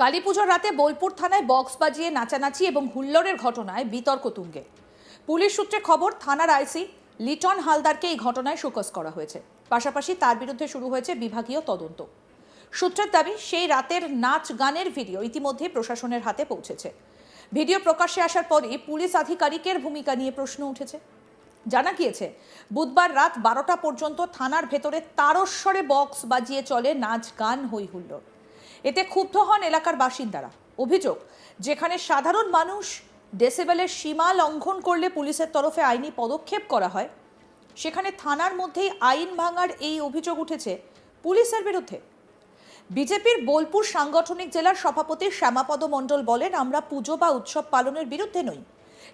কালীপুজোর রাতে বোলপুর থানায় বক্স বাজিয়ে নাচানাচি এবং হুল্লোড়ের ঘটনায় বিতর্ক তুঙ্গে। পুলিশ সূত্রে খবর, থানার আইসি লিটন হালদারকে এই ঘটনায় শোকস করা হয়েছে। পাশাপাশি তার বিরুদ্ধে শুরু হয়েছে বিভাগীয় তদন্ত। সূত্রের দাবি, সেই রাতের নাচ গানের ভিডিও ইতিমধ্যে প্রশাসনের হাতে পৌঁছেছে। ভিডিও প্রকাশ্যে আসার পরই পুলিশ আধিকারিকের ভূমিকা নিয়ে প্রশ্ন উঠেছে। জানা গিয়েছে, বুধবার রাত বারোটা পর্যন্ত থানার ভেতরে তারস্বরে বক্স বাজিয়ে চলে নাচ গান, হই হুল্লোড়। এতে ক্ষুব্ধ হন এলাকার বাসিন্দারা। অভিযোগ, যেখানে সাধারণ মানুষ ডেসিবেলের সীমা লঙ্ঘন করলে পুলিশের তরফে আইনি পদক্ষেপ করা হয়, সেখানে থানার মধ্যেই আইন ভাঙার এই অভিযোগ উঠেছে পুলিশের বিরুদ্ধে। বিজেপির বোলপুর সাংগঠনিক জেলার সভাপতি শ্যামাপদ মণ্ডল বলেন, আমরা পুজো বা উৎসব পালনের বিরুদ্ধে নই,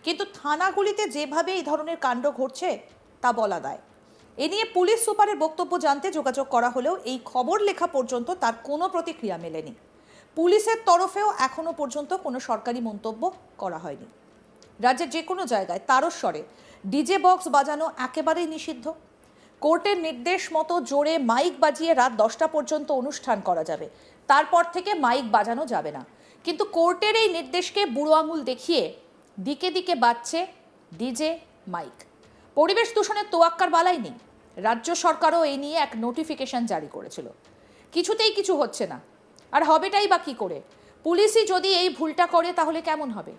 কিন্তু থানাগুলিতে যেভাবে এই ধরনের কাণ্ড ঘটছে তা বলা দায়। এ নিয়ে পুলিশ সুপারের বক্তব্য জানতে যোগাযোগ করা হলেও এই খবর লেখা পর্যন্ত তার কোনো প্রতিক্রিয়া মেলেনি। পুলিশের তরফেও এখনও পর্যন্ত কোনো সরকারি মন্তব্য করা হয়নি। রাজ্যের যে কোনো জায়গায় তারস্বরে ডিজে বক্স বাজানো একেবারেই নিষিদ্ধ। কোর্টের নির্দেশ মতো জোরে মাইক বাজিয়ে রাত দশটা পর্যন্ত অনুষ্ঠান করা যাবে। তারপর থেকে মাইক বাজানো যাবে না। কিন্তু কোর্টের এই নির্দেশকে বুড়ো আঙুল দেখিয়ে দিকে দিকে বাজছে ডিজে মাইক। পরিবেশ দূষণের তোয়াক্কার বালাই নেই রাজ্য সরকারও এই নিয়ে এক নোটিফিকেশন জারি করেছিল। কিছুতেই কিছু হচ্ছে না। আর হবেটাই বা কী করে? পুলিশই যদি এই ভুলটা করে, তাহলে কেমন হবে?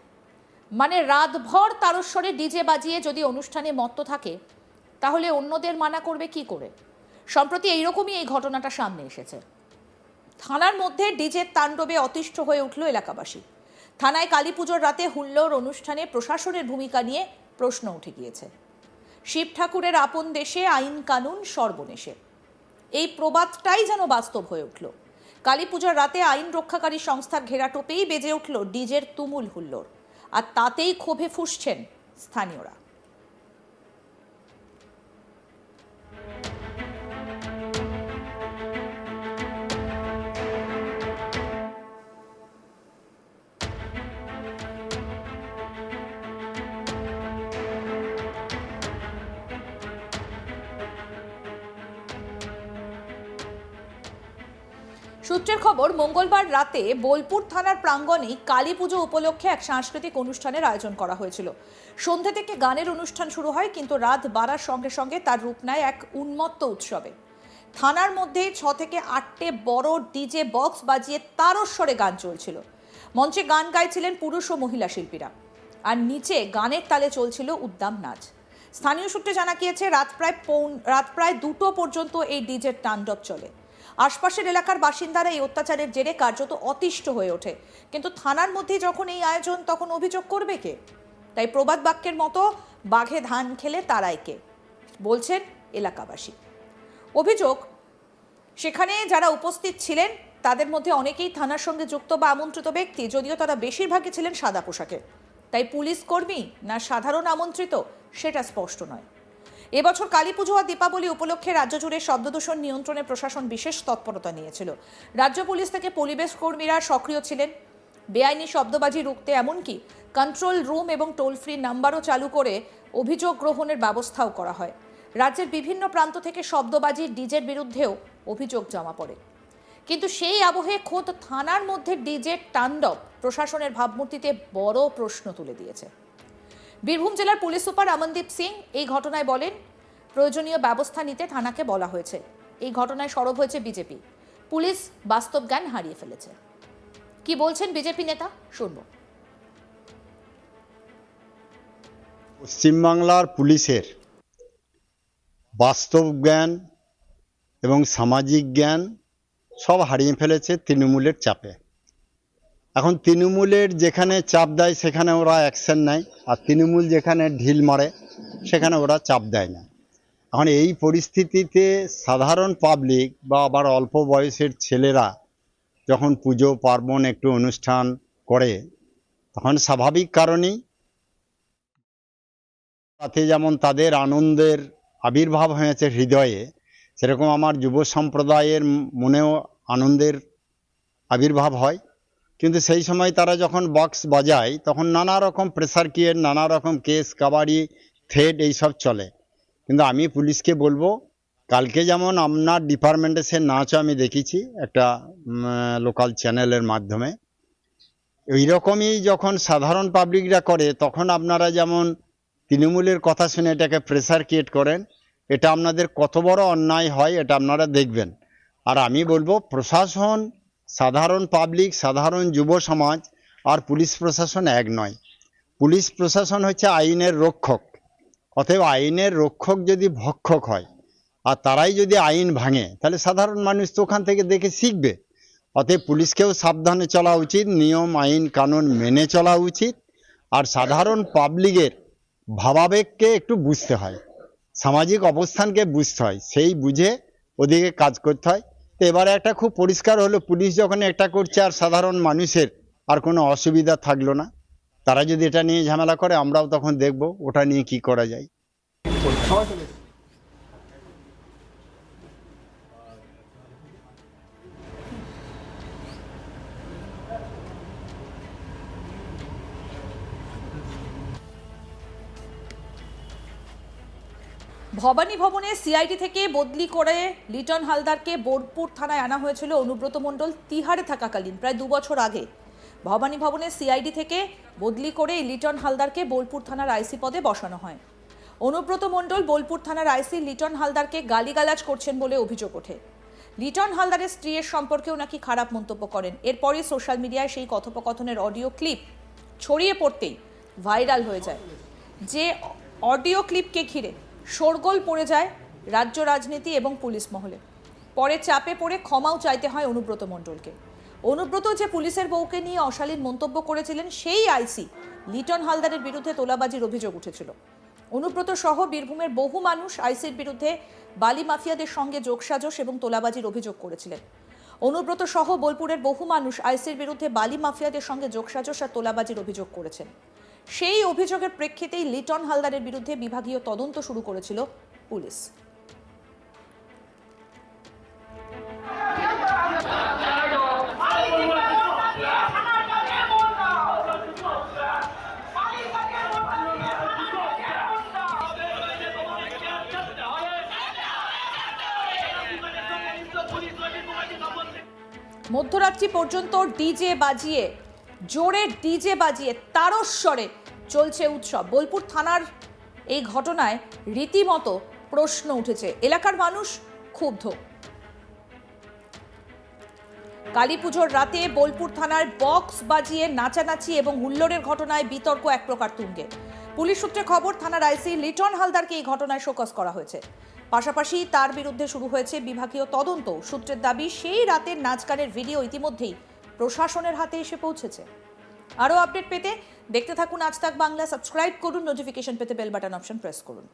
মানে রাতভর তারস্বরে ডিজে বাজিয়ে যদি অনুষ্ঠানে মত্ত থাকে, তাহলে অন্যদের মানা করবে কি করে? সম্প্রতি এইরকমই এই ঘটনাটা সামনে এসেছে। থানার মধ্যে ডিজের তাণ্ডবে অতিষ্ঠ হয়ে উঠল এলাকাবাসী। থানায় কালী পুজোর রাতে হুল্লোড় অনুষ্ঠানে প্রশাসনের ভূমিকা নিয়ে প্রশ্ন উঠে গিয়েছে। শিব ঠাকুরের আপন দেশে আইন কানুন সর্বনেশে। এই প্রবাদটাই যেন বাস্তব হয়ে উঠল। কালী পূজার রাতে আইন রক্ষাকারী সংস্থার ঘেরাটোপেই বেজে উঠল ডিজের তুমুল হুল্লোড়। আর তাতেই ক্ষোভে ফুসছেন স্থানীয়রা। সূত্রের খবর, মঙ্গলবার রাতে বোলপুর থানার প্রাঙ্গণেই কালী পুজো উপলক্ষে এক সাংস্কৃতিক অনুষ্ঠানের আয়োজন করা হয়েছিল। সন্ধ্যে থেকে গানের অনুষ্ঠান শুরু হয়, কিন্তু রাত বাড়ার সঙ্গে সঙ্গে তার রূপ নেয় এক উন্মত্ত উৎসবে। থানার মধ্যে ছ থেকে আটটে বড় ডিজে বক্স বাজিয়ে তারস্বরে গান চলছিল। মঞ্চে গান গাইছিলেন পুরুষ ও মহিলা শিল্পীরা। আর নিচে গানের তালে চলছিল উদ্দাম নাচ। স্থানীয় সূত্রে জানা গিয়েছে, রাত প্রায় পৌন রাত প্রায় দুটো পর্যন্ত এই ডিজের তাণ্ডব চলে। আশপাশের এলাকার বাসিন্দারা এই অত্যাচারের জেরে কার্যত অতিষ্ঠ হয়ে ওঠে। কিন্তু থানার মধ্যে যখন এই আয়োজন, তখন অভিযোগ করবে কে? তাই প্রবাদ বাক্যের মতো, বাঘে ধান খেলে তারাই কে? বলছেন এলাকাবাসী। অভিযোগ, সেখানে যারা উপস্থিত ছিলেন, তাদের মধ্যে অনেকেই থানার সঙ্গে যুক্ত বা আমন্ত্রিত ব্যক্তি, যদিও তারা বেশিরভাগই ছিলেন সাদা পোশাকে। তাই পুলিশ কর্মী না সাধারণ আমন্ত্রিত, সেটা স্পষ্ট নয়। এবছর কালী পুজো আর দীপাবলি উপলক্ষে রাজ্য জুড়ে শব্দদূষণ নিয়ন্ত্রণে প্রশাসন বিশেষ তৎপরতা নিয়েছিল। রাজ্য পুলিশ থেকে পরিবেশ কর্মীরা সক্রিয় ছিলেন। বেআইনি শব্দবাজি রুখতে এমনকি কন্ট্রোল রুম এবং টোল ফ্রি নাম্বারও চালু করে অভিযোগ গ্রহণের ব্যবস্থাও করা হয়। রাজ্যের বিভিন্ন প্রান্ত থেকে শব্দবাজি ডিজের বিরুদ্ধেও অভিযোগ জমা পড়ে। কিন্তু সেই আবহে খোদ থানার মধ্যে ডিজের তাণ্ডব প্রশাসনের ভাবমূর্তিতে বড় প্রশ্ন তুলে দিয়েছে। বীরভূম জেলার পুলিশ সুপার অমনদীপ সিং এই ঘটনায় বলেন, প্রয়োজনীয় ব্যবস্থা নিতে থানাকে বলা হয়েছে। এই ঘটনায় সরব হয়েছে বিজেপি। পুলিশ বাস্তব জ্ঞান হারিয়ে ফেলেছে। কি বলছেন বিজেপি নেতা? শুনব। পশ্চিমবাংলার পুলিশের বাস্তব জ্ঞান এবং সামাজিক জ্ঞান সব হারিয়ে ফেলেছে তৃণমূলের চাপে। এখন তৃণমূলের যেখানে চাপ দেয়, সেখানে ওরা অ্যাকশন নেয়। আর তৃণমূল যেখানে ঢিল মারে, সেখানে ওরা চাপ দেয় না। এখন এই পরিস্থিতিতে সাধারণ পাবলিক বা আবার অল্প বয়সের ছেলেরা যখন পুজো, পার্বণ একটু অনুষ্ঠান করে, তখন স্বাভাবিক কারণেই তাতে যেমন তাদের আনন্দের আবির্ভাব হয়েছে হৃদয়ে, সেরকম আমার যুব সম্প্রদায়ের মনেও আনন্দের আবির্ভাব হয়। কিন্তু সেই সময় তারা যখন বক্স বাজায়, তখন নানা রকম প্রেসার কিয়ের নানা রকম কেস কাবাডি থ্রেড এইসব চলে। কিন্তু আমি পুলিশকে বলব, কালকে যেমন আপনার ডিপার্টমেন্টে সে নাচও আমি দেখেছি একটা লোকাল চ্যানেলের মাধ্যমে। ওই রকমই যখন সাধারণ পাবলিকরা করে, তখন আপনারা যেমন তৃণমূলের কথা শুনে এটাকে প্রেসার ক্রিয়েট করেন, এটা আপনাদের কত বড় অন্যায় হয়, এটা আপনারা দেখবেন। আর আমি বলব, প্রশাসন সাধারণ পাবলিক, সাধারণ যুব সমাজ আর পুলিশ প্রশাসন এক নয়। পুলিশ প্রশাসন হচ্ছে আইনের রক্ষক। অতএব আইনের রক্ষক যদি ভক্ষক হয় আর তারাই যদি আইন ভাঙে, তাহলে সাধারণ মানুষ তো ওখান থেকে দেখে শিখবে। অতএব পুলিশকেও সাবধানে চলা উচিত, নিয়ম, আইন, কানুন মেনে চলা উচিত। আর সাধারণ পাবলিকের ভাবাবেগকে একটু বুঝতে হয়। সামাজিক অবস্থানকে বুঝতে হয়। সেই বুঝে ওদিকে কাজ করতে হয়। এবারে একটা খুব পরিষ্কার হলো, পুলিশ যখন একটা করছে আর সাধারণ মানুষের আর কোনো অসুবিধা থাকল না, তারা যদি এটা নিয়ে ঝামেলা করে আমরাও তখন দেখব ওটা নিয়ে কি করা যায়। ভবানী ভবনে সিআইডি থেকে বদলি করে লিটন হালদারকে বোলপুর থানায় আনা হয়েছিল অনুব্রত মণ্ডল তিহারে থাকাকালীন, প্রায় দু বছর আগে। ভবানী ভবনে সিআইডি থেকে বদলি করে লিটন হালদারকে বোলপুর থানার আইসি পদে বসানো হয়। অনুব্রত মণ্ডল বোলপুর থানার আইসি লিটন হালদারকে গালিগালাজ করছেন বলে অভিযোগ ওঠে। লিটন হালদারের স্ত্রীর সম্পর্কেও নাকি খারাপ মন্তব্য করেন। এরপরই সোশ্যাল মিডিয়ায় সেই কথোপকথনের অডিও ক্লিপ ছড়িয়ে পড়তেই ভাইরাল হয়ে যায়। যে অডিও ক্লিপকে ঘিরে শোরগোল পড়ে যায় রাজ্য রাজনীতি এবং পুলিশ মহলে। পরে চাপে পড়ে ক্ষমাও চাইতে হয় অনুব্রত মণ্ডলকে। অনুব্রত যে পুলিশের বউকে নিয়ে অশালীন মন্তব্য করেছিলেন, সেই আইসি লিটন হালদারের বিরুদ্ধে তোলাবাজির অভিযোগ উঠেছিল। অনুব্রত সহ বীরভূমের বহু মানুষ আইসির বিরুদ্ধে বালি মাফিয়াদের সঙ্গে যোগসাজশ এবং তোলাবাজির অভিযোগ করেছিলেন। অনুব্রত সহ বোলপুরের বহু মানুষ আইসির বিরুদ্ধে বালি মাফিয়াদের সঙ্গে যোগসাজশ আর তোলাবাজির অভিযোগ করেছেন। সেই অভিযোগের প্রেক্ষিতেই লিটন হালদারের বিরুদ্ধে বিভাগীয় তদন্ত শুরু করেছিল পুলিশ। মধ্যরাত্রি পর্যন্ত ডিজে বাজিয়ে জোরে ডিজে বাজিয়ে তারস্বরে চলছে উৎসব। বোলপুর থানার এই ঘটনায় রীতিমতো প্রশ্ন উঠেছে। এলাকার মানুষ ক্ষুব্ধ। কালী পুজোর রাতে বোলপুর থানার বক্স বাজিয়ে নাচানাচি এবং হুল্লোড়ের ঘটনায় বিতর্ক এক প্রকার তুঙ্গে। পুলিশ সূত্রে খবর, থানার আইসি লিটন হালদারকে এই ঘটনায় শোকস করা হয়েছে। পাশাপাশি তার বিরুদ্ধে শুরু হয়েছে বিভাগীয় তদন্ত। সূত্রের দাবি, সেই রাতের নাচ গানের ভিডিও ইতিমধ্যেই প্রশাসনের হাতে এসে পৌঁছেছে। আরও আপডেট পেতে দেখতে থাকুন আজ তাক বাংলা, সাবস্ক্রাইব করুন নোটিফিকেশন পেতে বেল বাটন অপশন প্রেস করুন।